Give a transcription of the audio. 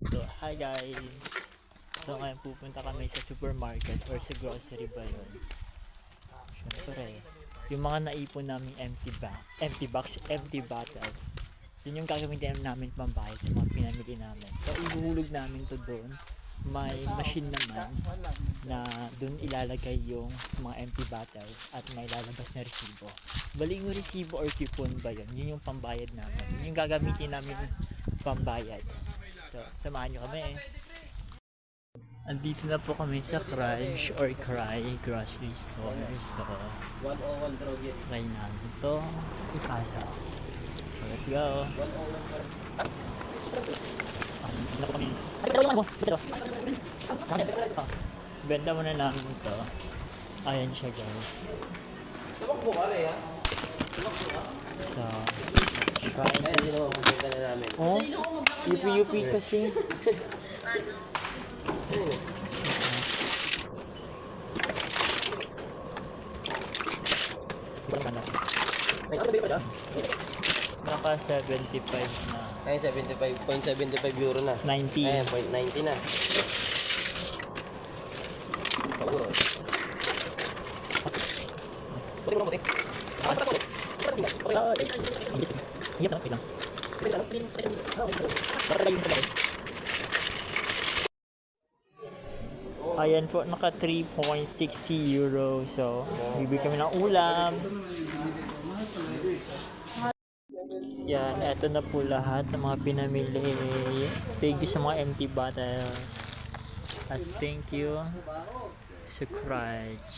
So, hi guys! So, ngayon pupunta kami sa supermarket or sa grocery ba yun? Siyempre, yung mga naipon namin empty ba empty box, empty bottles, yun yung gagamitin namin pambayad sa mga pinamili namin. So, ihuhulog namin to doon. May machine naman na doon ilalagay yung mga empty bottles at may lalabas na resibo. Bali yung resibo or coupon ba yun? Yun yung pambayad namin. Yun yung gagamitin namin pambayad. So, samahan nyo kami. Andito na po kami sa Crunch or Cry grocery store. So, 101 Drogery. try namin to ipasa. So, let's go. 101 po kami? Ay, benta mo Benta mo. Benta mo na namin to. Ayan siya guys. So, Ay, hindi naman pupunta na namin. Oh, UP-UP kasi. Naka 75 na. Ay, 75, 0.75 euro na. 90. Ayan, 0.90 na. Puti mo lang puti. Ah, puti. Puti mo. Okay Hirap na, Ayan po, naka 3.60 euro. So, bibili kami ng ulam. Yan, eto na po lahat ng mga pinamili. Thank you sa mga empty bottles. At thank you sa Crunch.